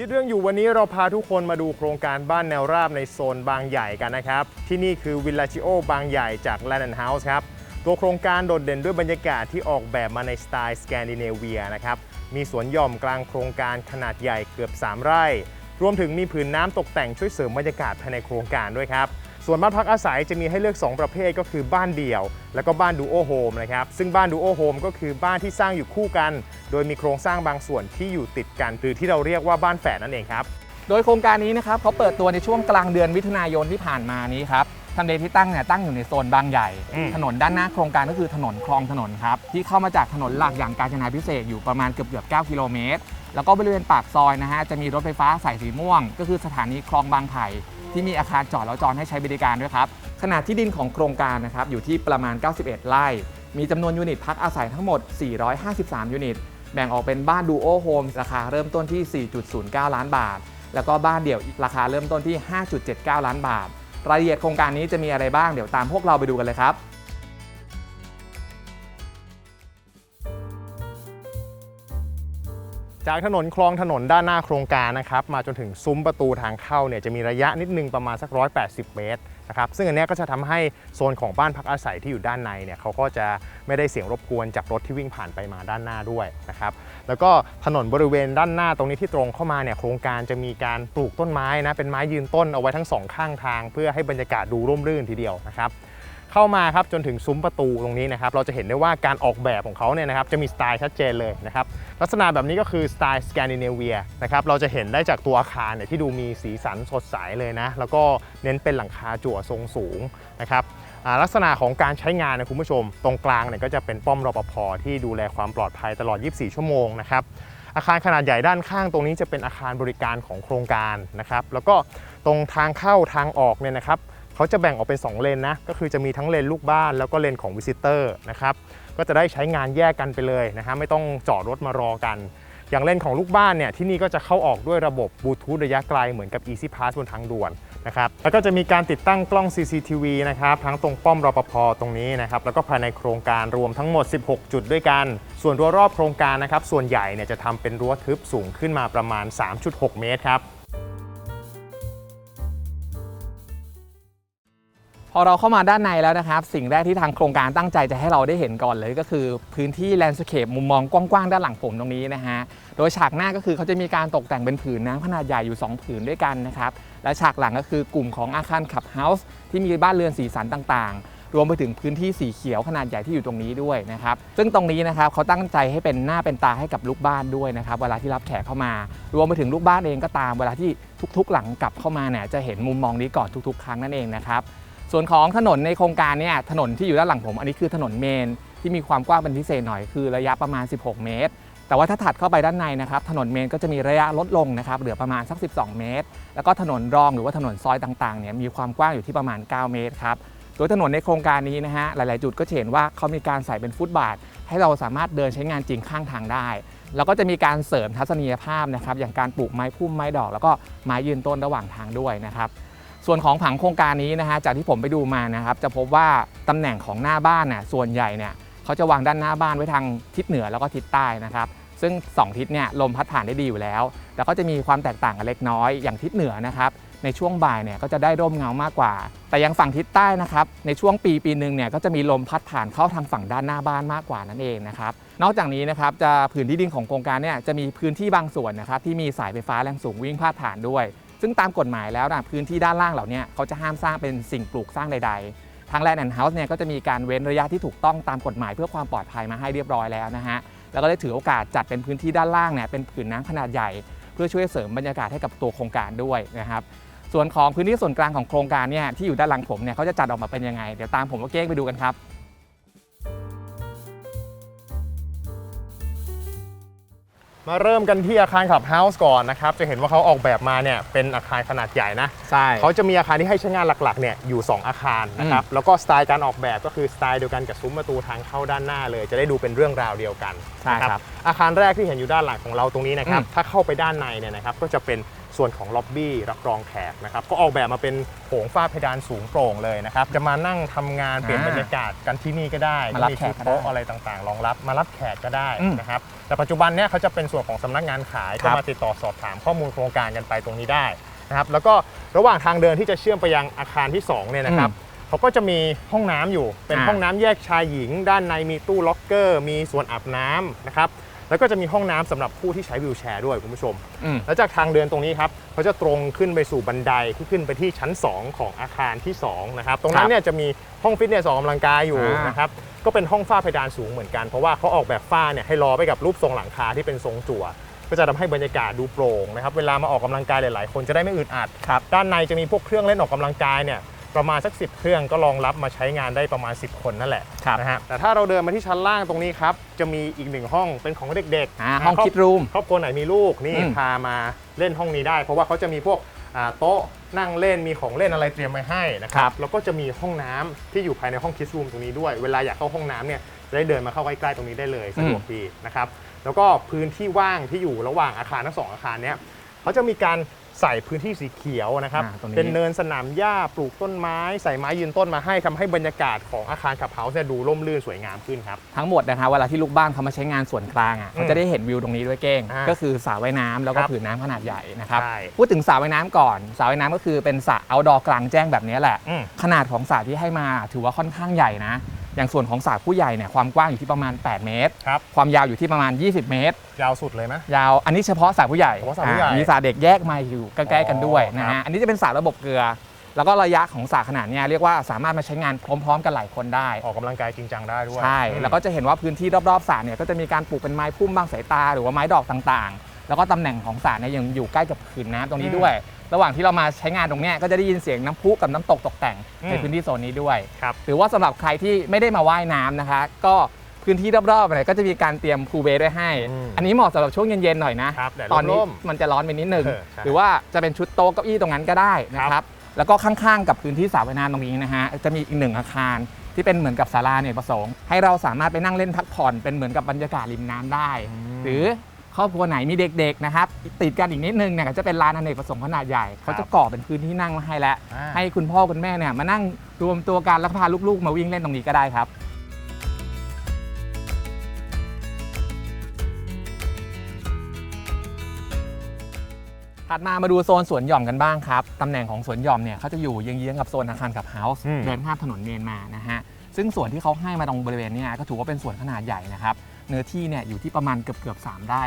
คิดเรื่องอยู่วันนี้เราพาทุกคนมาดูโครงการบ้านแนวราบในโซนบางใหญ่กันนะครับ ที่นี่คือวิลลาชิโอบางใหญ่จากแลนด์เฮาส์ครับ ตัวโครงการโดดเด่นด้วยบรรยากาศที่ออกแบบมาในสไตล์สแกนดิเนเวียนะครับ มีสวนหย่อมกลางโครงการขนาดใหญ่เกือบ 3 ไร่ รวมถึงมีผืนน้ำตกแต่งช่วยเสริมบรรยากาศภายในโครงการด้วยครับ ส่วนบ้านพักอาศัยจะมีให้เลือก 2 ประเภทก็คือบ้านเดี่ยว แล้วก็บ้านดูโอโฮมนะครับซึ่งบ้านดูโอโฮมก็คือบ้านที่สร้างอยู่คู่กัน โดยมีโครงสร้างบางส่วนที่อยู่ติดกัน หรือที่เราเรียกว่าบ้านแฝดนั่นเองครับโดยโครงการนี้นะครับเขาเปิดตัวในช่วงกลางเดือนมิถุนายนที่ผ่านมานี้ครับทำเลที่ตั้งเนี่ยตั้งอยู่ในโซนบางใหญ่อืมถนนด้านหน้าโครงการก็คือถนนคลองถนนครับที่เข้ามาจากถนนหลักอย่างกาญจนาพิเศษกอยู่ประมาณเกือบเกือบ9กิโลเมตรแล้วก็บริเวณปากซอยนะฮะจะมีรถไฟฟ้าสายสีม่วง ก็คือสถานีคลองบางไผ่ ที่มีอาคารจอดแล้วจอดให้ใช้บริการด้วยครับขนาดที่ดินของโครงการนะครับอยู่ที่ประมาณ 91 ไร่ มีจำนวนยูนิตพักอาศัยทั้งหมด 453 ยูนิต แบ่งออกเป็นบ้านดูโอโฮมราคาเริ่มต้นที่ 4.09 ล้านบาท แล้วก็บ้านเดี่ยวราคาเริ่มต้นที่ 5.79 ล้านบาท รายละเอียดโครงการนี้จะมีอะไรบ้างเดี๋ยวตามพวกเราไปดูกันเลยครับ จากถนนคลองถนนด้านหน้าโครงการนะครับมาจนถึงซุ้มประตูทางเข้าเนี่ยจะมีระยะนิดนึงประมาณสัก 180 เมตรนะครับซึ่งอันนี้ก็จะทำให้โซนของบ้านพักอาศัยที่อยู่ด้านในเนี่ยเขาก็จะไม่ได้เสียงรบกวนจากรถที่วิ่งผ่านไปมาด้านหน้าด้วยนะครับแล้วก็ถนนบริเวณด้านหน้าตรงนี้ที่ตรงเข้ามาเนี่ยโครงการจะมีการปลูกต้นไม้นะเป็นไม้ยืนต้นเอาไว้ทั้งสองข้างทาง เพื่อให้บรรยากาศดูร่มรื่นทีเดียวนะครับเข้ามาครับจนถึงซุ้มประตูตรงนี้นะครับเราจะเห็นได้ว่าการออกแบบของเขาเนี่ยนะครับจะมีสไตล์ชัดเจนเลยนะครับ ลักษณะแบบนี้ก็คือสไตล์สแกนดิเนเวียนะครับเราจะเห็นได้จากตัวอาคารเนี่ยที่ดูมีสีสันสดใสเลยนะ แล้วก็เน้นเป็นหลังคาจั่วทรงสูงนะครับลักษณะของการใช้งานนะคุณผู้ชม ตรงกลางเนี่ยก็จะเป็นป้อมรปภที่ดูแลความปลอดภัยตลอด 24 ชั่วโมงนะครับอาคารขนาดใหญ่ด้านข้างตรงนี้จะเป็นอาคารบริการของโครงการนะครับแล้วก็ตรงทางเข้าทางออกเนี่ยนะครับเขาจะแบ่งออกเป็น 2 เลนนะก็คือจะมีทั้งเลนลูกบ้านแล้วก็เลนของวิสิเตอร์นะครับ ก็จะได้ใช้งานแยกกันไปเลยนะฮะไม่ต้องจอดรถมารอกัน อย่างเลนของลูกบ้านเนี่ยที่นี่ก็จะเข้าออกด้วยระบบบลูทูธระยะไกลเหมือนกับ Easy Pass บนทางด่วนนะครับแล้วก็จะมีการติดตั้งกล้อง CCTV นะครับทั้งตรงป้อมรปภตรงนี้นะครับแล้วก็ภายในโครงการรวมทั้งหมด 16 จุดด้วยกัน ส่วนรั้วรอบโครงการนะครับส่วนใหญ่เนี่ยจะทำเป็นรั้วทึบสูงขึ้นมาประมาณ 3.6 เมตรครับ อเราเข้ามาด้านในแล้วนะครับ สิ่งแรกที่ทางโครงการตั้งใจจะให้เราได้เห็นก่อนเลยก็คือ พื้นที่แลนด์สเคปมุมมองกว้างๆด้านหลังผมตรงนี้นะฮะโดยฉากหน้าก็คือเขาจะมีการตกแต่งเป็นผืนน้ำขนาดใหญ่อยู่ 2 ผืนด้วยกันนะครับและฉากหลังก็คือกลุ่มของอาคารขับเฮาส์ที่มีบ้านเรือนสีสันต่างๆรวมไปถึงพื้นที่สีเขียวขนาดใหญ่ที่อยู่ตรงนี้ด้วยนะครับ ซึ่งตรงนี้นะครับเขาตั้งใจให้เป็นหน้าเป็นตาให้กับลูกบ้านด้วยนะครับ เวลาที่รับแขกเข้ามา รวมไปถึงลูกบ้านเองก็ตาม เวลาที่ทุกๆ หลังกลับเข้ามาเนี่ยจะเห็นมุมมองนี้ก่อนทุกๆ ครั้งนั่นเองนะครับ ส่วนของถนนในโครงการเนี่ยถนนที่อยู่ด้านหลังผม อันนี้คือถนนเมนที่มีความกว้างเป็นพิเศษหน่อยคือระยะประมาณ 16 เมตร แต่ว่าถ้าถัดเข้าไปด้านในนะครับถนนเมนก็จะมีระยะลดลงนะครับเหลือประมาณสัก 12 เมตร แล้วก็ถนนรองหรือว่าถนนซอยต่างๆเนี่ยมีความกว้างอยู่ที่ประมาณ 9 เมตรครับโดยถนนในโครงการนี้นะฮะหลาย ๆ จุดก็เห็นว่าเขามีการใส่เป็นฟุตบาท ให้เราสามารถเดินใช้งานจริงข้างทางได้ แล้วก็จะมีการเสริมทัศนียภาพนะครับอย่างการปลูกไม้พุ่มไม้ดอก แล้วก็ไม้ยืนต้นระหว่างทางด้วยนะครับ ส่วนของผังโครงการนี้นะฮะจากที่ผมไปดูมานะครับจะพบว่าตำแหน่งของหน้าบ้านน่ะส่วนใหญ่เนี่ยเขาจะวางด้านหน้าบ้านไว้ทางทิศเหนือแล้วก็ทิศใต้นะครับ ซึ่ง 2 ทิศเนี่ยลมพัดผ่านได้ดีอยู่แล้ว แต่ก็จะมีความแตกต่างกันเล็กน้อยอย่างทิศเหนือนะครับในช่วงบ่ายเนี่ยก็จะได้ร่มเงามากกว่า แต่ยังฝั่งทิศใต้นะครับในช่วงปีปีหนึ่งเนี่ยก็จะมีลมพัดผ่านเข้าทางฝั่งด้านหน้าบ้านมากกว่านั่นเองนะครับนอกจากนี้นะครับจะผืนที่ดินของโครงการเนี่ยจะมีพื้นที่บางส่วนนะครับที่มีสายไฟฟ้าแรงสูงวิ่งพาดผ่านด้วย ซึ่งตามกฎหมายแล้วนะพื้นที่ด้านล่างเหล่านี้เขาจะห้ามสร้างเป็นสิ่งปลูกสร้างใด ๆ ทางแลนด์แอนด์เฮาส์เนี่ยก็จะมีการเว้นระยะที่ถูกต้องตามกฎหมายเพื่อความปลอดภัยมาให้เรียบร้อยแล้วนะฮะแล้วก็ได้ถือโอกาสจัดเป็นพื้นที่ด้านล่างเนี่ยเป็นผืนน้ำขนาดใหญ่ เพื่อช่วยเสริมบรรยากาศให้กับตัวโครงการด้วยนะครับส่วนของพื้นที่ส่วนกลางของโครงการเนี่ยที่อยู่ด้านหลังผมเนี่ยเขาจะจัดออกมาเป็นยังไงเดี๋ยวตามผมกับเก้งไปดูกันครับ มาเริ่มกันที่อาคารขับเฮาส์ก่อนนะครับ จะเห็นว่าเขาออกแบบมาเนี่ยเป็นอาคารขนาดใหญ่นะ ใช่ เขาจะมีอาคารที่ให้ใช้งานหลักๆเนี่ยอยู่ 2 อาคารนะครับ แล้วก็สไตล์การออกแบบก็คือสไตล์เดียวกันกับซุ้มประตูทางเข้าด้านหน้าเลย จะได้ดูเป็นเรื่องราวเดียวกันใช่นะครับ อาคารแรกที่เห็นอยู่ด้านหลังของเราตรงนี้นะครับอืมถ้าเข้าไปด้านในเนี่ยนะครับก็จะเป็น ส่วนของล็อบบี้รับรองแขกนะครับก็ออกแบบมาเป็นโถงฝ้าเพดานสูงโปร่งเลยนะครับจะมานั่งทำงานเปลี่ยนอ่าบรรยากาศกันที่นี่ก็ได้มารับมีแขกก็ได้โต๊ะอะไรต่างๆ รองรับมารับแขกก็ได้อืมนะครับแต่ปัจจุบันเนี่ยเขาจะเป็นส่วนของสำนักงานขายครัก็บมาติดต่อสอบถามข้อมูลโครงการกันไปตรงนี้ได้นะครับแล้วก็ระหว่างทางเดินที่จะเชื่อมไปยังอาคารที่สองเนี่ยนะครับเขาก็จะมีห้องน้ำอยู่เป็นอ่า ห้องน้ำแยกชายหญิง ด้านในมีตู้ล็อกเกอร์ มีส่วนอาบน้ำนะครับ แล้วก็จะมีห้องน้ำสำหรับผู้ที่ใช้วีลแชร์ด้วยคุณผู้ชมอืมแล้วจากทางเดินตรงนี้ครับเขาจะตรงขึ้นไปสู่บันไดที่ขึ้นไปที่ชั้น 2 ของอาคารที่2นะครับตรงนั้ครันบเนี่ยจะมีห้องฟิตเนสออกกำลังกายอยู่อ่านนะครับก็เป็นห้องฝ้าเพดานสูงเหมือนกันเพราะว่าเขาออกแบบฝ้าเนี่ยให้ล้อไปกับรูปทรงหลังคาที่เป็นทรงจั่วก็จะทำให้บรรยากาศดูโปร่งนะครับเวลามาออกกำลังกายหลาย ๆ คนจะได้ไม่อึดอัดครับด้านในจะมีพวกเครื่องเล่นออกกำลังกายเนี่ย ประมาณสัก 10 เครื่องก็รองรับมาใช้งานได้ประมาณ 10 คนนั่นแหละครับนะฮะแต่ถ้าเราเดินมาที่ชั้นล่างตรงนี้ครับ จะมีอีกหนึ่งห้องเป็นของเด็กๆอ่านะห้องครบคิดรูมครอบครัวไหนมีลูกนี่อืมพามาเล่นห้องนี้ได้ เพราะว่าเขาจะมีพวกอ่าโต๊ะนั่งเล่นมีของเล่นอะไรเตรียมไว้ให้นะคครัรับบแล้วก็จะมีห้องน้ำที่อยู่ภายในห้องคิสรูมตรงนี้ด้วย เวลาอยากเข้าห้องน้ำเนี่ยจะได้เดินมาเข้าใกล้ๆตรงนี้ได้เลยสะดวกดีนะครับแล้วก็พื้นที่ว่างที่อยู่ระหว่างอาคารทั้งสองอาคารเนี้ยเขาจะมีการ ใส่พื้นที่สีเขียวนะครับ อ่าตรงนี้ เป็นเนินสนามหญ้าปลูกต้นไม้ ใส่ไม้ยืนต้นมาให้ทำให้บรรยากาศของอาคารขับเฮาส์เนี่ยดูร่มรื่นสวยงามขึ้นครับ ทั้งหมดนะคะเวลาที่ลูกบ้านเขามาใช้งานส่วนกลางอะเขาจะได้เห็นวิวตรงนี้ด้วยเก้ง อ่าก็คือสระว่ายน้ำแล้วก็ครับผืนน้ำขนาดใหญ่นะครับ ใช่ พูดถึงสระว่ายน้ำก่อนสระว่ายน้ำก็คือเป็นสระ outdoor กลางแจ้งแบบนี้แหละ อืม ขนาดของสระที่ให้มาถือว่าค่อนข้างใหญ่นะ อย่างส่วนของสระผู้ใหญ่เนี่ยความกว้างอยู่ที่ประมาณ 8 เมตร ครับ ความยาวอยู่ที่ประมาณ 20 เมตร ยาวสุดเลยไหม ยาวอันนี้เฉพาะสระผู้ใหญ่เฉพาะสระผู้ใหญ่อ่ามีสระเด็กแยกมาอยู่ใกล้ๆกันด้วยอ๋อนะครัฮะบ อันนี้จะเป็นสระระบบเกลือ แล้วก็ระยะของสระขนาดเนี้ยเรียกว่าสามารถมาใช้งานพร้อม ๆ กันหลายคนได้ ออกกำลังกายจริงจังได้ด้วยใช่ อืม แล้วก็จะเห็นว่าพื้นที่รอบๆสระเนี่ยก็จะมีการปลูกเป็นไม้พุ่มบางสายตา หรือว่าไม้ดอกต่างๆ แล้วก็ตำแหน่งของสระเนี่ยยังอยู่ใกล้กับผืนน้ำตรงนี้ด้วย ระหว่างที่เรามาใช้งานตรงเนี้ยก็จะได้ยินเสียงน้ำพุกับน้ำตกตกแต่งในพื้นที่โซนนี้ด้วยครับหรือว่าสำหรับใครที่ไม่ได้มาว่ายน้ำนะคะ ก็พื้นที่รอบๆเนี่ยก็จะมีการเตรียมพูลเบย์ไว้ให้อืมอันนี้เหมาะสำหรับช่วงเย็นๆหน่อยนะครับแดดตอนนี้ร่มมันจะร้อนไปนิดนึงเออใช่หรือว่าจะเป็นชุดโต๊ะเก้าอี้ตรงนั้นก็ได้นะครับ แล้วก็ข้างๆกับพื้นที่สระว่ายน้ำตรงนี้นะฮะ จะมีอีกหนึ่งอาคารที่เป็นเหมือนกับศาลาเนี่ยประสงค์ ให้เราสามารถไปนั่งเล่นพักผ่อนเป็นเหมือนกับบรรยากาศริมน้ำได้ หรือ ครอบครัวไหนมีเด็กๆนะครับติดกันอีกนิดนึงเนี่ยก็จะเป็นลานอเนกประสงค์ขนาดใหญ่เขาจะก่อเป็นพื้นที่นั่งมาให้แล้ว อ่า ให้คุณพ่อคุณแม่เนี่ยมานั่งรวมตัวกันแล้วพาลูกๆ มาวิ่งเล่นตรงนี้ก็ได้ครับ ถัดมามาดูโซนสวนหย่อมกันบ้างครับ ตำแหน่งของสวนหย่อมเนี่ยเขาจะอยู่เยื้องๆกับโซนอาคารกับเฮาส์อืม เดินข้ามถนนเมนมานะฮะ ซึ่งส่วนที่เขาให้มาตรงบริเวณเนี้ก็ถือว่าเป็นสวนขนาดใหญ่นะครับ เนื้อที่เนี่ยอยู่ที่ประมาณเกือบเกือบๆ3ไร่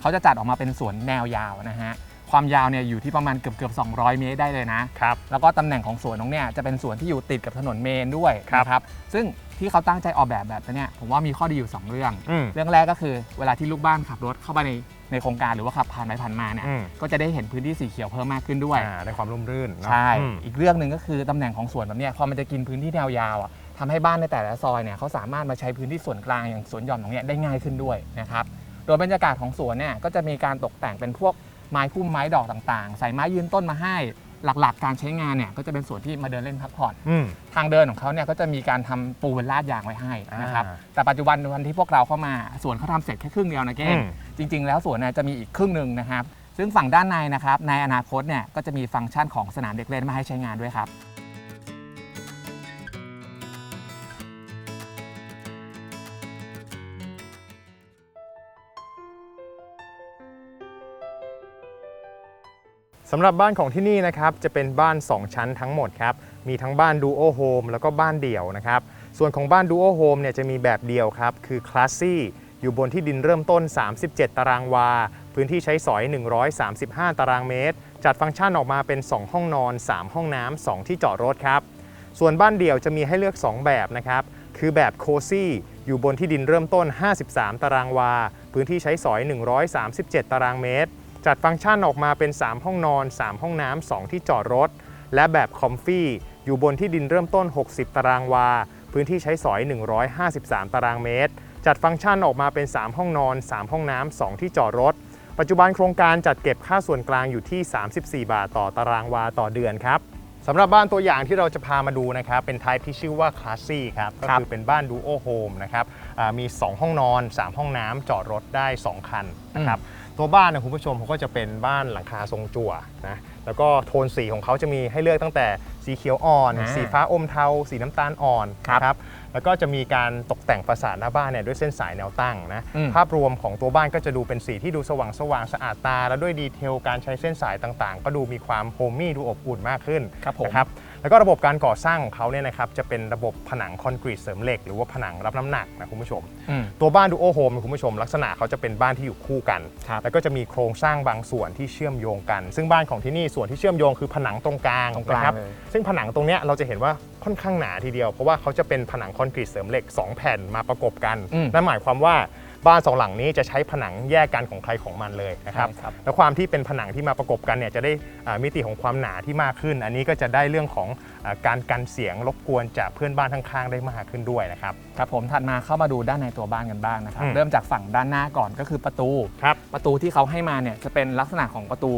เขาจะจัดออกมาเป็นสวนแนวยาวนะฮะความยาวเนี่ยอยู่ที่ประมาณเกือบเกือบๆ200 เมตรได้เลยนะครับแล้วก็ตำแหน่งของสวนตรงเนี้ยจะเป็นสวนที่อยู่ติดกับถนนเมนด้วยครับนะครับซึ่งที่เขาตั้งใจออกแบบแบบนี้ผมว่ามีข้อดีอยู่ 2 เรื่องอืมเรื่องแรกก็คือเวลาที่ลูกบ้านขับรถเข้าไปในในโครงการหรือว่าขับผ่านไปผ่านมาเนี่ยอืมก็จะได้เห็นพื้นที่สีเขียวเพิ่มมากขึ้นด้วยอ่าได้ความร่มรื่นเนอะใช่อืมอีกเรื่องหนึ่งก็คือตำแหน่งของสวนแบบเนี้ยพอมันจะกินพื้นที่แนวยาวอะ ทำให้บ้านในแต่ละซอยเนี่ยเขาสามารถมาใช้พื้นที่ส่วนกลางอย่างสวนหย่อมตรงเนี้ยได้ง่ายขึ้นด้วยนะครับโดยบรรยากาศของสวนเนี่ยก็จะมีการตกแต่งเป็นพวกไม้พุ่มไม้ดอกต่างๆ ใส่ไม้ยืนต้นมาให้หลักๆ การใช้งานเนี่ยก็จะเป็นส่วนที่มาเดินเล่นพักผ่อนอืมทางเดินของเขาเนี่ยก็จะมีการทำปูเป็นลาดยางไว้ให้นะครับอ่าแต่ปัจจุบันวันที่พวกเราเข้ามาสวนเขาทำเสร็จแค่ครึ่งเดียวนะเก้งอืมจริง ๆ แล้วสวนเนี่ยจะมีอีกครึ่งหนึ่งนะครับ ซึ่งฝั่งด้านในนะครับในอนาคตเนี่ยก็จะมีฟังก์ชันของสนามเด็กเล่นมาให้ใช้งานด้วยครับ สำหรับบ้านของที่นี่นะครับจะเป็นบ้าน 2 ชั้นทั้งหมดครับมีทั้งบ้านดูโอโฮมแล้วก็บ้านเดี่ยวนะครับส่วนของบ้านดูโอโฮมเนี่ยจะมีแบบเดียวครับคือคลาสซี่อยู่บนที่ดินเริ่มต้น 37 ตารางวา พื้นที่ใช้สอย 135 ตารางเมตร จัดฟังก์ชันออกมาเป็น 2 ห้องนอน 3 ห้องน้ำ 2 ที่จอดรถครับ ส่วนบ้านเดี่ยวจะมีให้เลือก 2 แบบนะครับ คือแบบโคซี่ อยู่บนที่ดินเริ่มต้น 53 ตารางวา พื้นที่ใช้สอย 137 ตารางเมตร จัดฟังก์ชันออกมาเป็น 3 ห้องนอน 3 ห้องน้ำ2ที่จอดรถ และแบบคอมฟี่อยู่บนที่ดินเริ่มต้น 60 ตารางวา พื้นที่ใช้สอย 153 ตารางเมตร จัดฟังก์ชันออกมาเป็น 3 ห้องนอน 3 ห้องน้ำ2ที่จอดรถ ปัจจุบันโครงการจัดเก็บค่าส่วนกลางอยู่ที่ 34 บาทต่อตารางวาต่อเดือนครับสำหรับบ้านตัวอย่างที่เราจะพามาดูนะครับ เป็นไทป์ที่ชื่อว่าคลาสซี่ครับ ก็ครับคือเป็นบ้านดูโอโฮมนะครับอ่ามี 2 ห้องนอน 3 ห้องน้ำจอดรถได้ 2 คันนะครับ ตัวบ้านนะคุณผู้ชมเขาก็จะเป็นบ้านหลังคาทรงจั่วนะแล้วก็โทนสีของเขาจะมีให้เลือกตั้งแต่สีเขียวอ่อน อ่าสีฟ้าอมเทา สีน้ำตาลอ่อนครับนะครับแล้วก็จะมีการตกแต่งฟาสาดหน้าบ้านเนี่ยด้วยเส้นสายแนวตั้งนะอืม ภาพรวมของตัวบ้านก็จะดูเป็นสีที่ดูสว่างสว่างๆสะอาดตา แล้วด้วยดีเทลการใช้เส้นสายต่างๆ ก็ดูมีความโฮมมี่ดูอบอุ่นมากขึ้น ครับผม นะครับ แล้วก็ระบบการก่อสร้างของเขาเนี่ยนะครับจะเป็นระบบผนังคอนกรีตเสริมเหล็ก หรือว่าผนังรับน้ำหนักนะคุณผู้ชมอืมตัวบ้านดูโอโฮมคุณผู้ชม ลักษณะเขาจะเป็นบ้านที่อยู่คู่กันครับแล้วก็จะมีโครงสร้างบางส่วนที่เชื่อมโยงกัน ซึ่งบ้านของที่นี่ส่วนที่เชื่อมโยงคือผนังตรงกลางตรงกลางนะครับเลยซึ่งผนังตรงเนี้ยเราจะเห็นว่าค่อนข้างหนาทีเดียว เพราะว่าเขาจะเป็นผนังคอนกรีตเสริมเหล็ก 2 แผ่นมาประกบกันอืมนั่นหมายความว่า บ้านสองหลังนี้จะใช้ผนังแยกกันของใครของมันเลยนะครับใช่ครับ แล้วความที่เป็นผนังที่มาประกบกันเนี่ยจะได้อ่ามิติของความหนาที่มากขึ้น อันนี้ก็จะได้เรื่องของอาการกันเสียงรบกวนจากเพื่อนบ้านข้างๆได้มากขึ้นด้วยนะครับ ครับผมถัดมาเข้ามาดูด้านในตัวบ้านกันบ้างนะครับ อืม เริ่มจากฝั่งด้านหน้าก่อนก็คือประตู ครับ ประตูที่เขาให้มาเนี่ยจะเป็นลักษณะของประตู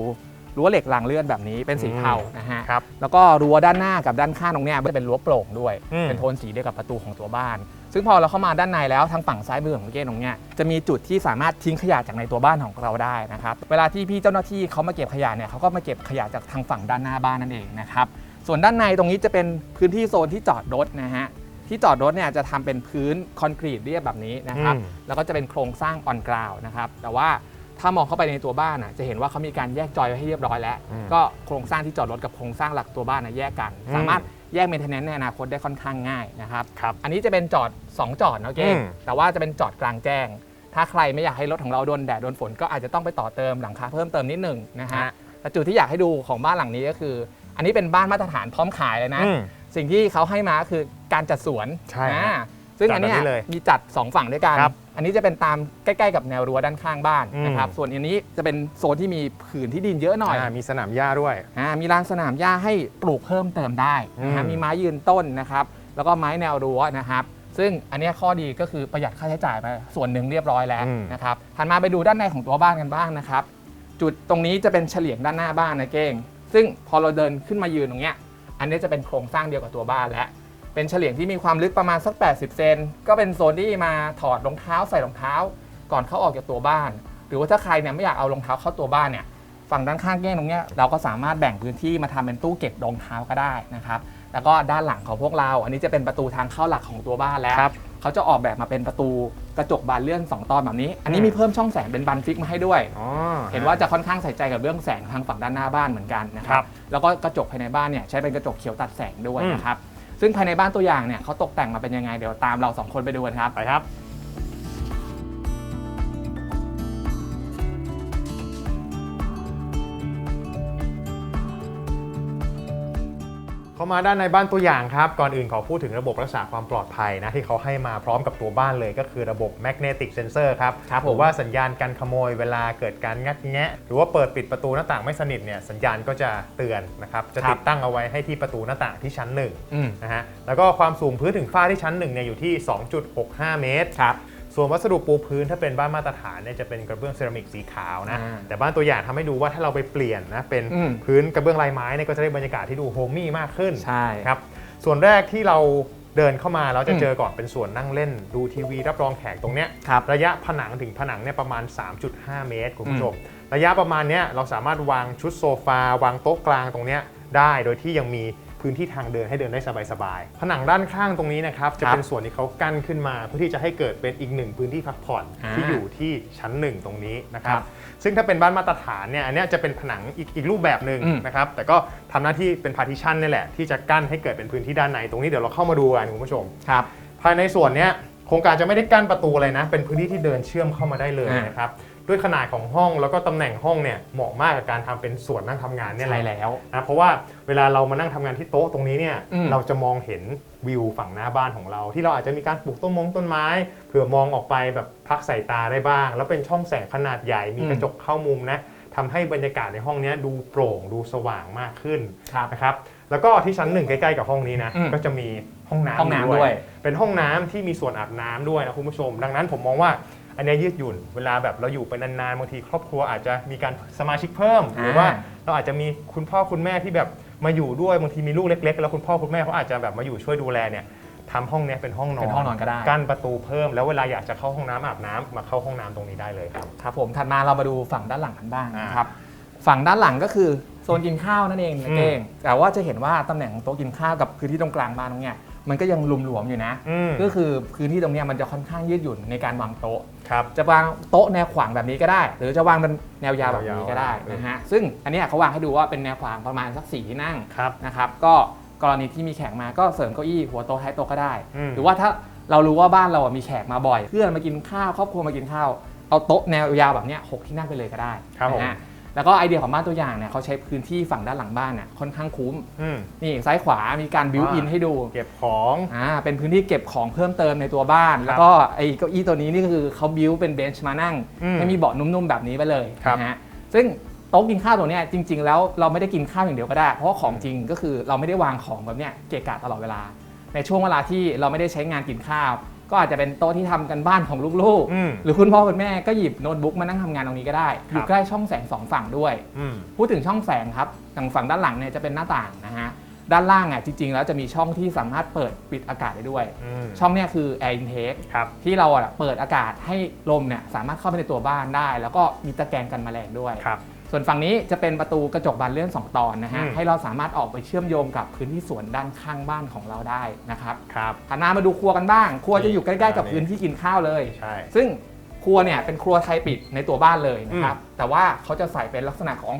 รั้วเหล็กรางเลื่อนแบบนี้เป็นสีเทานะฮะ ครับ แล้วก็รั้วด้านหน้ากับด้านข้างตรงเนี้ยจะเป็นรั้วโปร่งด้วย อืมเป็นโทนสีเดียวกับประตูของตัวบ้าน ซึ่งพอเราเข้ามาด้านในแล้วทางฝั่งซ้ายมือของเก้ตรงเนี้ยจะมีจุดที่สามารถทิ้งขยะจากในตัวบ้านของเราได้นะครับเวลาที่พี่เจ้าหน้าที่เขามาเก็บขยะเนี่ยเขาก็มาเก็บขยะจากทางฝั่งด้านหน้าบ้านนั่นเองนะครับส่วนด้านในตรงนี้จะเป็นพื้นที่โซนที่จอดรถนะฮะที่จอดรถเนี่ยจะทำเป็นพื้นคอนกรีตเรียบแบบนี้นะครับอืมแล้วก็จะเป็นโครงสร้างออนกราวนะครับแต่ว่าถ้ามองเข้าไปในตัวบ้านอะจะเห็นว่าเขามีการแยกจอยไว้ให้เรียบร้อยแล้วอืมก็โครงสร้างที่จอดรถกับโครงสร้างหลักตัวบ้านนะแยกกันอืมสามารถ แยกเมนเทนแนนในอนาคตได้ค่อนข้างง่ายนะครับครับ อันนี้จะเป็นจอด 2 จอดเนาะเก้อืม แต่ว่าจะเป็นจอดกลางแจ้ง ถ้าใครไม่อยากให้รถของเราโดนแดดโดนฝนก็อาจจะต้องไปต่อเติมหลังคาเพิ่มเติมนิดหนึ่งนะฮะฮะแต่จุดที่อยากให้ดูของบ้านหลังนี้ก็คือ อันนี้เป็นบ้านมาตรฐานพร้อมขายเลยนะ อืม สิ่งที่เขาให้มาคือการจัดสวนใช่ฮะ อ่า ซึ่งอันเนี้ยจัดแบบนี้เลยมีจัด 2 ฝั่งด้วยกัน ครับอันนี้จะเป็นตามใกล้ๆกับแนวรั้วด้านข้างบ้านอืม นะครับ ส่วนอันนี้จะเป็นโซนที่มีผืนที่ดินเยอะหน่อยามีสนามหญ้าด้วย อ่ามีลานสนามหญ้าให้ปลูกเพิ่มเติมได้นะฮะอืมมีไม้ยืนต้นนะครับ แล้วก็ไม้แนวรั้วนะครับ ซึ่งอันเนี้ยข้อดีก็คือประหยัดค่าใช้จ่ายไปส่วนหนึ่งเรียบร้อยแล้วนะครับถัดมาไปดูด้านในของตัวบ้านกันบ้างนะครับ จุดตรงนี้จะเป็นเฉลียงด้านหน้าบ้านนะเก้ง ซึ่งพอเราเดินขึ้นมายืนตรงเนี้ย อันนี้จะเป็นโครงสร้างเดียวกับตัวบ้านแล้ว เป็นเฉลียงที่มีความลึกประมาณสัก 80 เซนก็เป็นโซนที่มาถอดรองเท้าใส่รองเท้า ก่อนเข้าออกจากตัวบ้าน หรือว่าถ้าใครเนี่ยไม่อยากเอารองเท้าเข้าตัวบ้านเนี่ยฝั่งด้านข้างแง่งตรงเนี้ยเราก็สามารถแบ่งพื้นที่มาทำเป็นตู้เก็บรองเท้าก็ได้นะครับแล้วก็ด้านหลังของพวกเรา อันนี้จะเป็นประตูทางเข้าหลักของตัวบ้านแล้วครับเขาจะออกแบบมาเป็นประตูกระจกบานเลื่อน2ตอนแบบนี้ อันนี้มีเพิ่มช่องแสงเป็นบันฟิกมาให้ด้วยอ๋อเห็นว่าจะค่อนข้างใส่ใจกับเรื่องแสงทางฝั่งด้านหน้าบ้านเหมือนกันนะคครัรับบแล้วก็กระจกภายในบ้านเนี่ยใช้เป็นกระจกเขียวตัดแสงด้วยอืมนะครับ ซึ่งภายในบ้านตัวอย่างเนี่ยเขาตกแต่งมาเป็นยังไงเดี๋ยวตามเราสองคนไปดูกันครับ ไปครับามาด้านในบ้านตัวอย่างครับ ก่อนอื่นขอพูดถึงระบบรักษาความปลอดภัยนะที่เขาให้มาพร้อมกับตัวบ้านเลยก็คือระบบ magnetic sensor ครับครับผมหรือว่าสัญญาณการขโมยเวลาเกิดการงัดแงะ หรือว่าเปิดปิดประตูหน้าต่างไม่สนิทเนี่ยสัญญาณก็จะเตือนนะครับจะติดตั้งเอาไว้ให้ที่ประตูหน้าต่างที่ชั้นหนึ่งอืมนะฮะแล้วก็ความสูงพื้นถึงฝ้าที่ชั้นหนึ่งเนี่ยอยู่ที่ 2.65 เมตรครับ ส่วนวัสดุปูพื้นถ้าเป็นบ้านมาตรฐานเนี่ยจะเป็นกระเบื้องเซรามิกสีขาวนะ อ่าแต่บ้านตัวอย่างทำให้ดูว่าถ้าเราไปเปลี่ยนนะเป็นอืม พื้นกระเบื้องลายไม้เนี่ยก็จะได้บรรยากาศที่ดูโฮมมี่มากขึ้น ใช่ ครับส่วนแรกที่เราเดินเข้ามาเราจะอืม เจอก่อนเป็นส่วนนั่งเล่นดูทีวีรับรองแขกตรงเนี้ยครับ ระยะผนังถึงผนังเนี่ยประมาณ 3.5 เมตรคุณผู้ชม ระยะประมาณเนี้ยเราสามารถวางชุดโซฟาวางโต๊ะกลางตรงเนี้ยได้โดยที่ยังมี พื้นที่ทางเดินให้เดินได้สบายๆ ผนังด้านข้างตรงนี้นะครับจะเป็นส่วนที่เขากั้นขึ้นมาเพื่อที่จะให้เกิดเป็นอีกหนึ่งพื้นที่พักผ่อนอ่าที่อยู่ที่ชั้นหนึ่งตรงนี้นะครัครับบซึ่งถ้าเป็นบ้านมาตรฐานเนี่ยอันเนี้ยจะเป็นผนังอีกอีกรูปแบบหนึ่งอืม นะครับ แต่ก็ทำหน้าที่เป็นพาร์ติชันนี่แหละที่จะกั้นให้เกิดเป็นพื้นที่ด้านในตรงนี้เดี๋ยวเราเข้ามาดูกันคุณผู้ชม ครับ ภายในส่วนเนี้ยโครงการจะไม่ได้กั้นประตูอะไรนะ เป็นพื้นที่ที่เดินเชื่อมเข้ามาได้เลยอ่านนะครับ ด้วยขนาดของห้องแล้วก็ตำแหน่งห้องเนี่ยเหมาะมากกับการทำเป็นส่วนนั่งทำงานเนี่ยแหใช่ละแล้ว นะเพราะว่าเวลาเรามานั่งทำงานที่โต๊ะตรงนี้เนี่ยอืม เราจะมองเห็นวิวฝั่งหน้าบ้านของเรา ที่เราอาจจะมีการปลูกต้นมงต้นไม้เผื่อมองออกไปแบบพักสายตาได้บ้าง แล้วเป็นช่องแสงขนาดใหญ่มีกระจกเข้ามุมนะทำให้บรรยากาศในห้องเนี้ยดูโปร่งดูสว่างมากขึ้น ครับ นะครับแล้วก็ที่ชั้นหนึ่งใกล้ๆกับห้องนี้นะอืมก็จะมีห้องน้ำห้องน้ำด้วย เป็นห้องน้ำที่มีส่วนอาบน้ำด้วยนะคุณผู้ชม ดังนั้นผมมองว่า อันเนี้ยยืดหยุ่น เวลาแบบเราอยู่ไปนานๆบางทีครอบครัวอาจจะมีการสมาชิกเพิ่ม หรือว่าเราอาจจะมีคุณพ่อคุณแม่ที่แบบมาอยู่ด้วยบางทีมีลูกเล็ก ๆ แล้วคุณพ่อคุณแม่เขาอาจจะแบบมาอยู่ช่วยดูแลเนี่ยทำห้องเนี้ยเป็นห้องนอนเป็นห้องนอนก็ได้ กั้นประตูเพิ่ม แล้วเวลาอยากจะเข้าห้องน้ำอาบน้ำมาเข้าห้องน้ำตรงนี้ได้เลยครับ ครับผมถัดมาเรามาดูฝั่งด้านหลังกันบ้างอ่านนะครับฝั่งด้านหลังก็คือโซนกินข้าวนั่นเองอืนะมเก้งแต่ว่าจะเห็นว่าตำแหน่งของโต๊ะกินข้าวกับพื้นที่ตรงกลางบ้านตรงเนี้ย มันก็ยังหลวมๆอยู่นะ อืมก็คือพื้นที่ตรงเนี้ยมันจะค่อนข้างยืดหยุ่นในการวางโต๊ะ ครับ จะวางโต๊ะแนวขวางแบบนี้ก็ได้ หรือจะวางเป็นแนวยาวแบบนี้ก็ได้ยาวๆ นะฮะซึ่งอันเนี้ยเขาวางให้ดูว่าเป็นแนวขวางประมาณสักสี่ที่นั่งครับ นะครับก็กรณีที่มีแขกมาก็เสริมเก้าอี้หัวโต๊ะท้ายโต๊ะก็ได้ อืม หรือว่าถ้าเรารู้ว่าบ้านเราอะมีแขกมาบ่อย เพื่อนมากินข้าวครอบครัวมากินข้าวเอาโต๊ะแนวยาวแบบเนี้ยหกที่นั่งไปเลยก็ได้ครับผม นะฮะ แล้วก็ไอเดียของบ้านตัวอย่างเนี่ยเขาใช้พื้นที่ฝั่งด้านหลังบ้านเนี่ยค่อนข้างคุ้ม อืมนี่ซ้ายขวามีการบิวอินอ่าให้ดูเก็บของ อ่าเป็นพื้นที่เก็บของเพิ่มเติมในตัวบ้าน แล้วก็ไอ้เก้าอี้ตัวนี้นี่ก็คือเขาบิวเป็นเบนช์มานั่งอืมให้มีเบาะนุ่มๆแบบนี้ไปเลยครับนะฮะซึ่งโต๊ะกินข้าวตัวเนี้ยจริง ๆ แล้วเราไม่ได้กินข้าวอย่างเดียวก็ได้ เพราะว่าของจริงก็คือเราไม่ได้วางของแบบเนี้ยเกะกะตลอดเวลา ในช่วงเวลาที่เราไม่ได้ใช้งานกินข้าว ก็อาจจะเป็นโต๊ะที่ทำกันบ้านของลูกอืมๆหรือคุณพ่อคุณแม่ก็หยิบโน้ตบุ๊กมานั่งทำงานตรงนี้ก็ได้ครับอยู่ใกล้ช่องแสงสองฝั่งด้วยอืมพูดถึงช่องแสงครับทางฝั่งด้านหลังเนี่ยจะเป็นหน้าต่างนะฮะ ด้านล่างอะจริง ๆ แล้วจะมีช่องที่สามารถเปิดปิดอากาศได้ด้วยอืมช่องเนี่ยคือ air intake ครับที่เราอะเปิดอากาศให้ลมเนี่ยสามารถเข้าไปในตัวบ้านได้ แล้วก็มีตะแกรงกันแมลงด้วยครับ ส่วนฝั่งนี้จะเป็นประตูกระจกบานเลื่อน 2 ตอนนะฮะ อืม ให้เราสามารถออกไปเชื่อมโยงกับพื้นที่สวนด้านข้างบ้านของเราได้นะครับครับถัดมามาดูครัวกันบ้าง ครัวจะอยู่ใกล้ๆกับนี่พื้นที่กินข้าวเลย ใช่ ซึ่งครัวเนี่ยเป็นครัวไทยปิดในตัวบ้านเลยนะครับ แต่ว่าเขาจะใส่เป็นลักษณะของ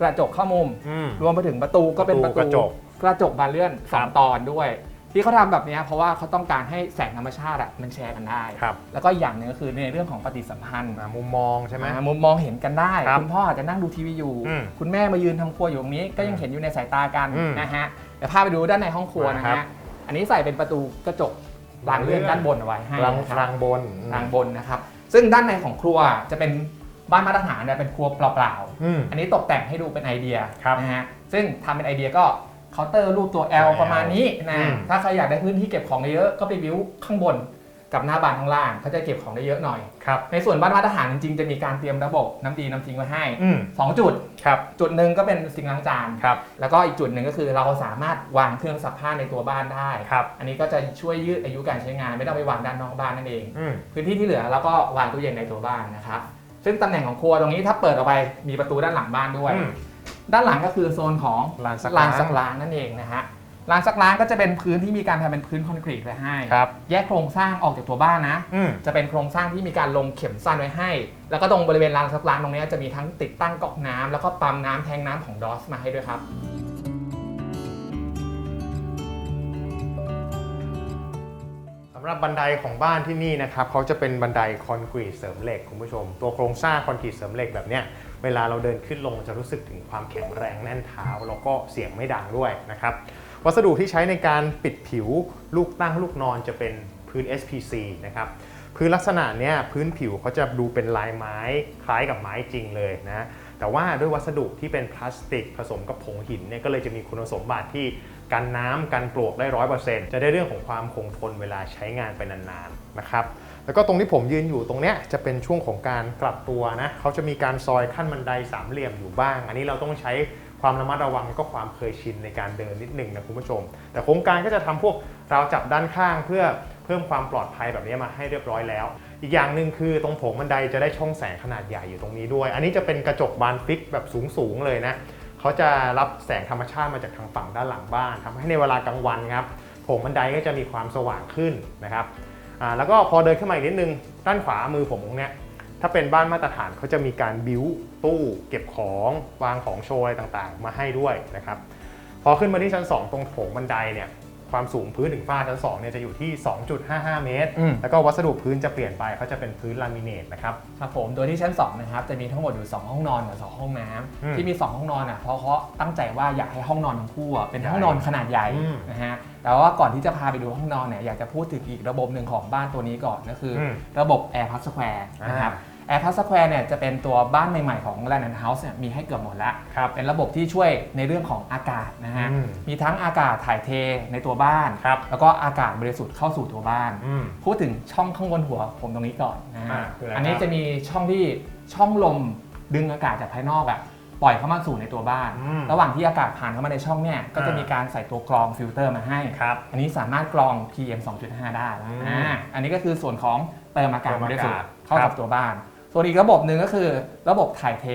กระจกเข้ามุม อืม รวมไปถึงประตูก็เป็นปประระตูตูกระจก กระจกบานเลื่อนสครัองบตอนด้วย ที่เขาทำแบบเนี้ยเพราะว่าเขาต้องการให้แสงธรรมชาติอะมันแชร์กันได้ ครับ แล้วก็อีกอย่างหนึ่งก็คือในเรื่องของปฏิสัมพันธ์ อ่ามุมมองใช่ไหม อ่ามุมมองเห็นกันได้ ครับคุณพ่ออาจจะนั่งดูทีวีอยู่ อืมคุณแม่มายืนทำครัวอยู่ตรงนี้ ก็ยังเห็นอยู่ในสายตากันอืมนะฮะเดี๋ยวพาไปดูด้านในห้องครัวนะครัฮะบ อันนี้ใส่เป็นประตูกระจกบานเลื่อนด้านบนเอาไว้ให้รังนะครับรังบน ทางบนนะครับ ซึ่งด้านในของครัวจะเป็นบ้านมาตรฐานเนี่ยเป็นครัวเปล่าๆอืมอันนี้ตกแต่งให้ดูเป็นไอเดียครับ นะฮะ ซึ่งทำเป็นไอเดียก็ เคาน์เตอร์รูปตัว L L ประมาณนี้นะอืมถ้าใครอยากได้พื้นที่เก็บของเยอะๆก็ไปบิวข้างบนกับหน้าบานข้างล่างเขาจะเก็บของได้เยอะหน่อย ครับ ในส่วนบ้านมาตรฐานจริงๆ จะมีการเตรียมระบบน้ำดีน้ำทิ้งไว้ให้อืม2จุด ครับ จุดหนึ่งก็เป็นซิงค์ล้างจาน ครับ แล้วก็อีกจุดหนึ่งก็คือเราสามารถวางเครื่องซักผ้าในตัวบ้านได้ ครับ อันนี้ก็จะช่วยยืดอายุการใช้งาน ไม่ต้องไปวางด้านนอกบ้านนั่นเองอืมพื้นที่ที่เหลือเราก็วางตู้เย็นในตัวบ้านนะครับ ซึ่งตำแหน่งของครัวตรงนี้ถ้าเปิดออกไปมีประตูด้านหลังบ้านด้วยอืม ด้านหลังก็คือโซนของลานซักลานล้าง ซักล้างนั่นเองนะฮะลานซักล้างก็จะเป็นพื้นที่มีการทำเป็นพื้นคอนกรีตไว้ให้ ครับ แยกโครงสร้างออกจากตัวบ้านนะ อืม จะเป็นโครงสร้างที่มีการลงเข็มสั้นไว้ให้ แล้วก็ตรงบริเวณลานซักล้างตรงนี้จะมีทั้งติดตั้งก๊อกน้ำแล้วก็ปั๊มน้ำแทงน้ำของดอสมาให้ด้วยครับ สำหรับบันไดของบ้านที่นี่นะครับเขาจะเป็นบันไดคอนกรีตเสริมเหล็กคุณผู้ชม ตัวโครงสร้างคอนกรีตเสริมเหล็กแบบเนี้ย เวลาเราเดินขึ้นลงจะรู้สึกถึงความแข็งแรงแน่นเท้า แล้วก็เสียงไม่ดังด้วยนะครับ วัสดุที่ใช้ในการปิดผิวลูกตั้งลูกนอนจะเป็นพื้น SPC นะครับพื้นลักษณะเนี้ยพื้นผิวเขาจะดูเป็นลายไม้คล้ายกับไม้จริงเลยนะแต่ว่าด้วยวัสดุที่เป็นพลาสติกผสมกับผงหินเนี่ยก็เลยจะมีคุณสมบัติที่กันน้ำกันปลวกได้ร้อยเปอร์เซ็นต์จะได้เรื่องของความคงทนเวลาใช้งานไปนานๆนะครับ แล้วก็ตรงที่ผมยืนอยู่ตรงเนี้ยจะเป็นช่วงของการกลับตัวนะเขาจะมีการซอยขั้นบันไดสามเหลี่ยมอยู่บ้าง อันนี้เราต้องใช้ความระมัดระวังก็ความเคยชินในการเดินนิดหนึงนะคุณผู้ชม แต่โครงการก็จะทำพวกราวจับด้านข้างเพื่อเพิ่มความปลอดภัยแบบนี้มาให้เรียบร้อยแล้ว อีกอย่างหนึ่งคือตรงโถงบันไดจะได้ช่องแสงขนาดใหญ่อยู่ตรงนี้ด้วย อันนี้จะเป็นกระจกบานฟิกแบบสูงๆเลยนะเขาจะรับแสงธรรมชาติมาจากทางฝั่งด้านหลังบ้านทำให้ในเวลากลางวันครับโถงบันไดก็จะมีความสว่างขึ้นนะครับ อ่าแล้วก็พอเดินขึ้นมาอีกนิดนึง ด้านขวามือผมตรงเนี้ยถ้าเป็นบ้านมาตรฐานเขาจะมีการบิ้วตู้เก็บของวางของโชว์อะไรต่างๆ มาให้ด้วยนะครับพอขึ้นมาที่ชั้น 2 ตรงโถงบันไดเนี่ย ความสูงพื้นถึงฝ้าชั้น2เนี่ยจะอยู่ที่ 2.55 เมตร อืม แล้วก็วัสดุพื้นจะเปลี่ยนไปเขาจะเป็นพื้นลามิเนตนะครับ ครับผม โดยที่ชั้น2นะครับจะมีทั้งหมดอยู่ 2 ห้องนอนกับ 2 ห้องน้ำอืมที่มี 2 ห้องนอนอะเพราะเขาตั้งใจว่าอยากให้ห้องนอนทั้งคู่อะเป็นใหญ่ห้องนอนขนาดใหญ่อืมนะฮะแต่ว่าก่อนที่จะพาไปดูห้องนอนเนี่ยอยากจะพูดถึงอีกระบบหนึ่งของบ้านตัวนี้ก่อนก็คืออมระบบ Air Plus Square นะครับ Air Plus Square เนี่ยจะเป็นตัวบ้านใหม่ๆของ Land and House เนี่ยมีให้เกือบหมดแล้วครับเป็นระบบที่ช่วยในเรื่องของอากาศนะฮะ อืมมีทั้งอากาศถ่ายเทในตัวบ้าน ครับแล้วก็อากาศบริสุทธิ์เข้าสู่ตัวบ้าน อืมพูดถึงช่องข้างบนหัวผมตรงนี้ก่อนนะฮะอ่าคืออะไรอันนี้ครับจะมีช่องที่ช่องลมดึงอากาศจากภายนอกอะปล่อยเข้ามาสู่ในตัวบ้าน อืมระหว่างที่อากาศผ่านเข้ามาในช่องเนี่ยก็จะอ่ามีมีการใส่ตัวกรองฟิลเตอร์มาให้ ครับ อันนี้สามารถกรอง PM 2.5 ได้อืมอ่าอันนี้ก็คือส่วนของเติมอากาศเติมอากาศบริสุทธิ์เข้าครักับบตัวบ้าน ส่วนอีกระบบหนึ่งก็คือระบบถ่ายเท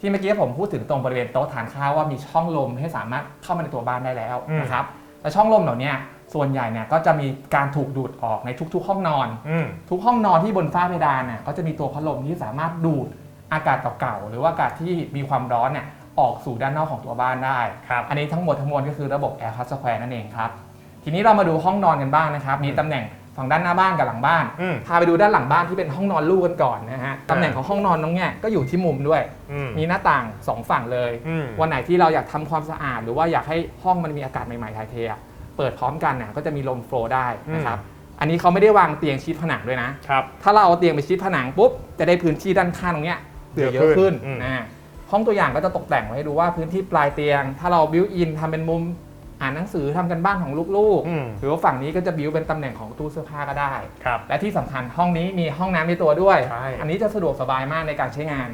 ที่เมื่อกี้ผมพูดถึงตรงบริเวณโต๊ะทานข้าวว่ามีช่องลมให้สามารถเข้ามาในตัวบ้านได้แล้วนะครับและช่องลมเหล่าเนี้ยส่วนใหญ่เนี่ยก็จะมีการถูกดูดออกในทุกๆ ห้องนอน อืม ทุกห้องนอนที่บนฝ้าเพดานเนี่ยก็จะมีตัวพัดลมที่สามารถดูดอากาศเก่าๆหรือว่าอากาศที่มีความร้อนเนี่ยออกสู่ด้านนอกของตัวบ้านได้ ครับ อันนี้ทั้งหมดทั้งมวลก็คือระบบ Air Hot Square นั่นเองครับ ทีนี้เรามาดูห้องนอนกันบ้างนะครับ มีตำแหน่ง ฝั่งด้านหน้าบ้านกับหลังบ้าน อืม พาไปดูด้านหลังบ้านที่เป็นห้องนอนลูกกันก่อนนะฮะตำแหน่งของห้องนอนน้องเนี่ยก็อยู่ที่มุมด้วย อืม มีหน้าต่างสองฝั่งเลย อืม วันไหนที่เราอยากทำความสะอาด หรือว่าอยากให้ห้องมันมีอากาศใหม่ๆถ่ายเทอะเปิดพร้อมกันน่ะก็จะมีลมโฟลว์ได้นะครับอันนี้เขาไม่ได้วางเตียงชิดผนังด้วยนะ ครับ ถ้าเราเอาเตียงไปชิดผนังปุ๊บจะได้พื้นที่ด้านข้างตรงเนี้ยเหลือเยอะขึ้นอืม นะห้องตัวอย่างก็จะตกแต่งไว้ให้ดูว่าพื้นที่ปลายเตียง ถ้าเราบิวอินทำเป็นมุม อ่านหนังสือทำกันบ้านของลูกอืมๆหรือว่าฝั่งนี้ก็จะบิวเป็นตำแหน่งของตู้เสื้อผ้าก็ได้ครับและที่สำคัญห้องนี้มีห้องน้ำในตัวด้วยใช่อันนี้จะสะดวกสบายมากในการใช้งาน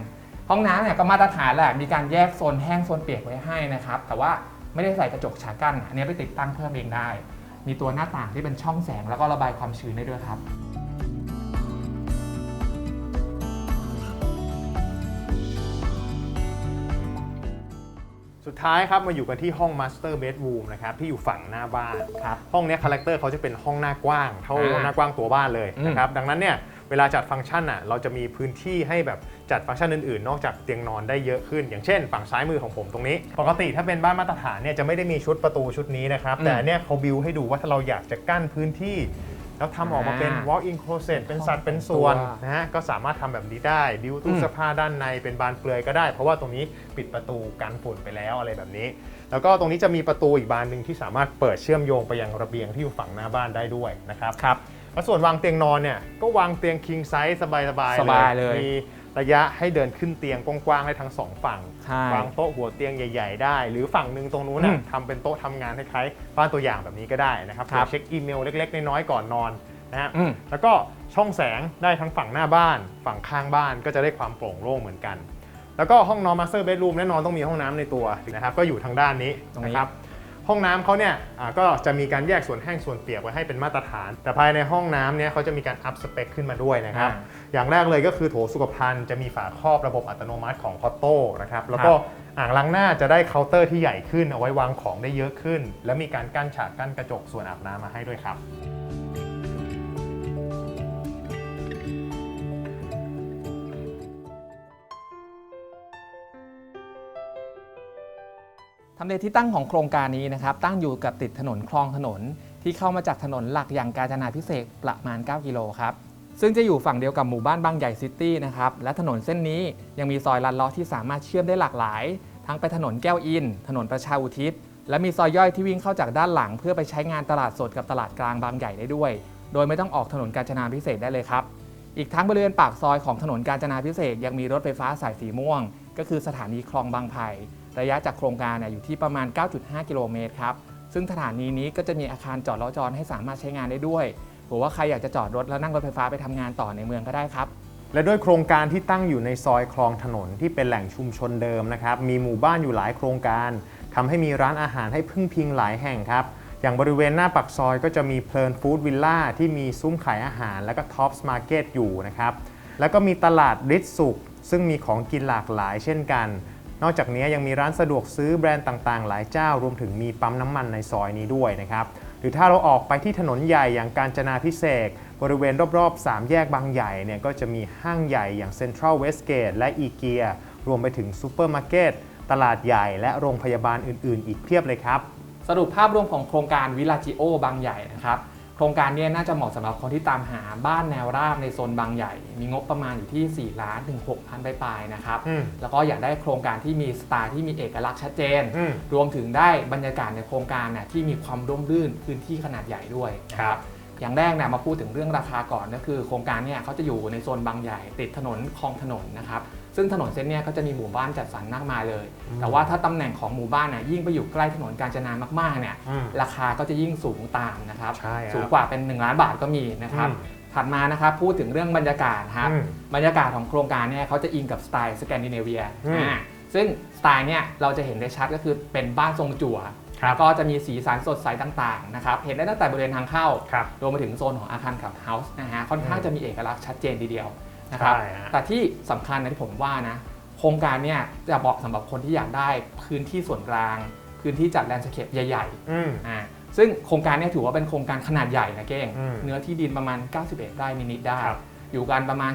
ห้องน้ำเนี่ยก็มาตรฐานแหละ มีการแยกโซนแห้งโซนเปียกไว้ให้นะครับ แต่ว่าไม่ได้ใส่กระจกฉากกั้น อันนี้ไปติดตั้งเพิ่มเองได้ มีตัวหน้าต่างที่เป็นช่องแสงแล้วก็ระบายความชื้นได้ด้วยครับ สุดท้ายครับมาอยู่กันที่ห้อง Master Bedroom นะครับที่อยู่ฝั่งหน้าบ้าน ครับ ห้องเนี้คาแรคเตอร์เขาจะเป็นห้องหน้ากว้าง เท่าอ่าหน้ากว้างตัวบ้านเลยอืมนะครับดังนั้นเนี่ยเวลาจัดฟังก์ชันอะเราจะมีพื้นที่ให้แบบจัดฟังก์ชันอื่นๆ นอกจากเตียงนอนได้เยอะขึ้น อย่างเช่น ฝั่งซ้ายมือของผมตรงนี้ ปกติถ้าเป็นบ้านมาตรฐานเนี่ยจะไม่ได้มีชุดประตูชุดนี้นะครับอืมแต่เนี่ยเขาบิวให้ดูว่าถ้าเราอยากจะกั้นพื้นที่ แล้วทำออกมาเป็นอ่า walk-in closet เป็นสัดเป็นส่วนตัวนะฮะก็สามารถทำแบบนี้ได้ดิวตู้อืมเสื้อผ้าด้านในเป็นบานเปลือยก็ได้ เพราะว่าตรงนี้ปิดประตูกันฝุ่นไปแล้วอะไรแบบนี้ แล้วก็ตรงนี้จะมีประตูอีกบานหนึ่งที่สามารถเปิดเชื่อมโยงไปยังระเบียงที่อยู่ฝั่งหน้าบ้านได้ด้วยนะครับครับแล้วส่วนวางเตียงนอนเนี่ยก็วางเตียง king size สบายๆสบายเลยมี ระยะให้เดินขึ้นเตียงกว้างๆได้ทั้งสองฝั่งใช่ วางโต๊ะหัวเตียงใหญ่ ๆ ได้ หรือฝั่งหนึ่งตรงนู้นอืน่ะมทำเป็นโต๊ะทำงานคล้ายๆบ้านตัวอย่างแบบนี้ก็ได้นะครับครับเพื่อเช็คอีเมลเล็กๆน้อยๆก่อนนอนนะฮะ อืม แล้วก็ช่องแสงได้ทั้งฝั่งหน้าบ้าน ฝั่งข้างบ้านก็จะได้ความโปร่งโล่งเหมือนกัน แล้วก็ห้องนอน master bedroom แน่นอนต้องมีห้องน้ำในตัวนะครับก็อยู่ทางด้านนี้ตรงนี้ นะครับ ห้องน้ำเขาเนี่ยอ่าก็จะมีการแยกส่วนแห้งส่วนเปียกไว้ให้เป็นมาตรฐาน แต่ภายในห้องน้ำเนี่ยเขาจะมีการอัพสเปคขึ้นมาด้วยนะครับอ่าอย่างแรกเลยก็คือโถสุขภัณฑ์จะมีฝาครอบระบบอัตโนมัติของคอตโต้นะครับ แล้วก็อ่างล้างหน้าจะได้เคาน์เตอร์ที่ใหญ่ขึ้นเอาไว้วางของได้เยอะขึ้น และมีการกั้นฉากกั้นกระจกส่วนอาบน้ำมาให้ด้วยครับำเลที่ตั้งของโครงการนี้นะครับตั้งอยู่กับติดถนนคลองถนน ที่เข้ามาจากถนนหลักอย่างกาญจนาพิเศษประมาณ 9 กิโลครับซึ่งจะอยู่ฝั่งเดียวกับหมู่บ้านบางใหญ่ซิตี้นะครับและถนนเส้นนี้ยังมีซอยลัดเลาะที่สามารถเชื่อมได้หลากหลาย ทั้งไปถนนแก้วอิน ถนนประชาอุทิศ และมีซอยย่อยที่วิ่งเข้าจากด้านหลัง เพื่อไปใช้งานตลาดสดกับตลาดกลางบางใหญ่ได้ด้วย โดยไม่ต้องออกถนนกาญจนาพิเศษได้เลยครับอีกทั้งบริเวณปากซอยของถนนกาญจนาพิเศษยังมีรถไฟฟ้าสายสีม่วง ก็คือสถานีคลองบางไผ่ ระยะจากโครงการอยู่ที่ประมาณ 9.5 กิโลเมตรครับ ซึ่งสถานีนี้ก็จะมีอาคารจอดรถจรให้สามารถใช้งานได้ด้วย หรือว่าใครอยากจะจอดรถแล้วนั่งรถไฟฟ้าไปทำงานต่อในเมืองก็ได้ครับ และด้วยโครงการที่ตั้งอยู่ในซอยคลองถนนที่เป็นแหล่งชุมชนเดิมนะครับ มีหมู่บ้านอยู่หลายโครงการทำให้มีร้านอาหารให้พึ่งพิงหลายแห่งครับ อย่างบริเวณหน้าปักซอยก็จะมีเพลินฟู้ดวิลล่าที่มีซุ้มขายอาหาร แล้วก็ท็อปส์มาร์เก็ตอยู่นะครับ แล้วก็มีตลาดริดสุกซึ่งมีของกินหลากหลายเช่นกัน นอกจากนี้ยังมีร้านสะดวกซื้อแบรนด์ต่างๆ หลายเจ้ารวมถึงมีปั๊มน้ำมันในซอยนี้ด้วยนะครับหรือถ้าเราออกไปที่ถนนใหญ่อย่างกาญจนาพิเศษบริเวณรอบๆ 3 แยกบางใหญ่เนี่ยก็จะมีห้างใหญ่อย่างเซ็นทรัลเวสเกตและอีเกียรวมไปถึงซูเปอร์มาร์เก็ตตลาดใหญ่และโรงพยาบาลอื่นๆ อีกเพียบเลยครับ สรุปภาพรวมของโครงการวิลาจิโอบางใหญ่นะครับ โครงการเนี้น่าจะเหมาะสำหรับคนที่ตามหาบ้านแนวราบในโซนบางใหญ่ มีงบประมาณอยู่ที่ 4 ล้านถึง6พันปลายๆนะครับ อืมแล้วก็อยากได้โครงการที่มีสไตล์ที่มีเอกลักษณ์ชัดเจน อืม รวมถึงได้บรรยากาศในโครงการน่ะที่มีความร่มรื่นพื้นที่ขนาดใหญ่ด้วยนะ ครับ อย่างแรกเนี่ยมาพูดถึงเรื่องราคาก่อนก็คือ โครงการเนี่ยเขาจะอยู่ในโซนบางใหญ่ติดถนนคลองถนนนะครับ ซึ่งถนนเส้นเนี้ยก็จะมีหมู่บ้านจัดสรรมากมายเลย แต่ว่าถ้าตำแหน่งของหมู่บ้านน่ะยิ่งไปอยู่ใกล้ถนนกาญจนามากๆเนี่ยอืมราคาก็จะยิ่งสูงตามนะครับใช่ครับสูงกว่าเป็น 1 ล้านบาทก็มีนะครับอืมถัดมานะครับพูดถึงเรื่องบรรยากาศครับอืมบรรยากาศของโครงการเนี่ยเขาจะอิงกับสไตล์สแกนดิเนเวียอืม อ่าซึ่งสไตล์เนี่ยเราจะเห็นได้ชัดก็คือเป็นบ้านทรงจั่ว ครับก็จะมีสีสันสดใสต่างๆนะครับเห็นได้ตั้งแต่บริเวณทางเข้า ครับ รวมไปถึงโซนของอาคารขับเฮาส์นะฮะค่อนข้างจะมีเอกลักษณ์ชัดเจนทีเดียว นะครับ ใช่ฮะ แต่ที่สำคัญนะที่ผมว่านะ โครงการเนี่ยจะเหมาะสำหรับคนที่อยากได้พื้นที่ส่วนกลาง พื้นที่จัดแลนด์สเคปใหญ่อืม ๆอ่าซึ่งโครงการเนี้ถือว่าเป็นโครงการขนาดใหญ่นะเก้ง อืมเนื้อที่ดินประมาณ 91 ไร่นิดๆได้ ครับอยู่กันประมาณ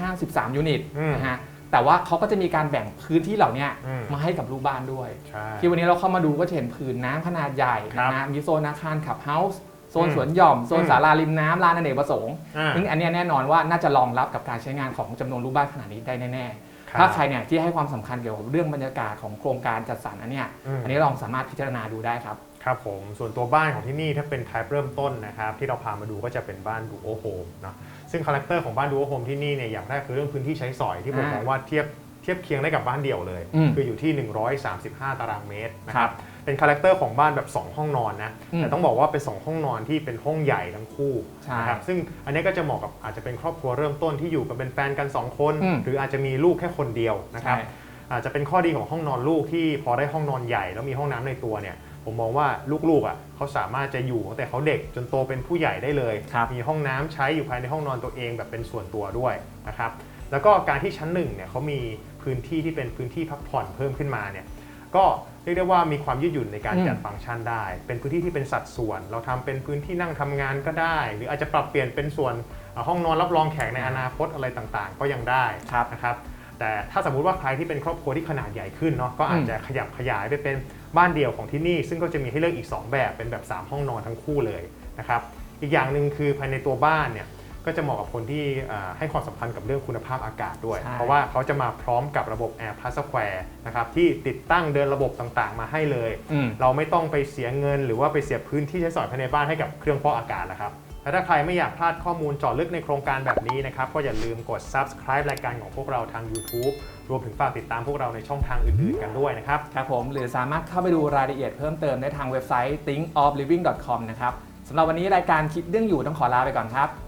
453 ยูนิตอืมนะฮะแต่ว่าเขาก็จะมีการแบ่งพื้นที่เหล่าเนี้ยอืม มาให้กับลูกบ้านด้วย ใช่ ที่วันนี้เราเข้ามาดูก็จะเห็นผืนน้ำขนาดใหญ่ครับนะฮะมีโซนอาคารขับเฮาส์ โซนอืมสวนหย่อมโซนอืมศาลาริมน้ำลานอเนกประสงค์อ่าซึ่งอันเนี้ยแน่นอนว่าน่าจะรองรับกับการใช้งานของจำนวนลูกบ้านขนาดนี้ได้แน่ครับๆถ้าใครเนี่ยที่ให้ความสำคัญเกี่ยวกับเรื่องบรรยากาศของโครงการจัดสรรอันเนี้ยอืม อันนี้ลองสามารถพิจารณาดูได้ครับ ครับผมส่วนตัวบ้านของที่นี่ถ้าเป็น type เริ่มต้นนะครับที่เราพามาดูก็จะเป็นบ้านดูโอโฮมเนาะซึ่งคาแรคเตอร์ของบ้านดูโอโฮมที่นี่เนี่ยอย่างแรกคือเรื่องพื้นที่ใช้สอยที่ผมอ่ามองว่าเทียบเทียบเคียงได้กับบ้านเดี่ยวเลย อืมคืออยู่ที่ 135 ตารางเมตรนะคครัรับ บ เป็นคาแรคเตอร์ของบ้านแบบ 2 ห้องนอนนะ อืมแต่ต้องบอกว่าเป็น 2 ห้องนอนที่เป็นห้องใหญ่ทั้งคู่ใช่นะครับซึ่งอันนี้ก็จะเหมาะกับอาจจะเป็นครอบครัวเริ่มต้นที่อยู่กันเป็นแฟนกัน 2 คน อืม หรืออาจจะมีลูกแค่คนเดียวนะครับใช่อาจจะเป็นข้อดีของห้องนอนลูกที่พอได้ห้องนอนใหญ่แล้วมีห้องน้ำในตัวเนี่ย ผมมองว่าลูกๆอะเขาสามารถจะอยู่ตั้งแต่เขาเด็กจนโตเป็นผู้ใหญ่ได้เลย ครับ มีห้องน้ำใช้อยู่ภายในห้องนอนตัวเองแบบเป็นส่วนตัวด้วยนะครับแล้วก็การที่ชั้นหนึ่งเนี่ยเขามีพื้นที่ที่เป็นพื้นที่พักผ่อนเพิ่มขึ้นมาเนี่ยก็ เรียกได้ว่ามีความยืดหยุ่นในการอืมจัดฟังก์ชันได้ เป็นพื้นที่ที่เป็นสัดส่วน เราทำเป็นพื้นที่นั่งทำงานก็ได้ หรืออาจจะปรับเปลี่ยนเป็นส่วนเอ่อห้องนอนรับรองแขกในอนาคตอะไรต่างๆ ก็ยังได้ครับนะครับแต่ถ้าสมมุติว่าใครที่เป็นครอบครัวที่ขนาดใหญ่ขึ้นเนาะก็อาจจะขยับขยายไปเป็นบ้านเดี่ยวของที่นี่ ซึ่งก็จะมีให้เลือกอีก 2 แบบเป็นแบบ 3 ห้องนอนทั้งคู่เลยนะครับอีกอย่างหนึ่งคือภายในตัวบ้านเนี่ย ก็จะเหมาะกับคนที่อ่าให้ความสำคัญกับเรื่องคุณภาพอากาศด้วยใช่เพราะว่าเขาจะมาพร้อมกับระบบ Air Plus Square นะครับที่ติดตั้งเดินระบบต่างๆ มาให้เลยอืมเราไม่ต้องไปเสียเงิน หรือว่าไปเสียพื้นที่ใช้สอยภายในบ้านให้กับเครื่องฟอกอากาศนะครับและถ้าใครไม่อยากพลาดข้อมูลเจาะลึกในโครงการแบบนี้นะครับ ก็อย่าลืมกด subscribe รายการของพวกเราทาง YouTube รวมถึงฝากติดตามพวกเราในช่องทางอื่นๆกันด้วยนะครับ ครับผม หรือสามารถเข้าไปดูรายละเอียดเพิ่มเติมได้ทางเว็บไซต์ thinkofliving.com นะครับสำหรับวันนี้รายการคิดเรื่องอยู่ต้องขอลาไปก่อนครับ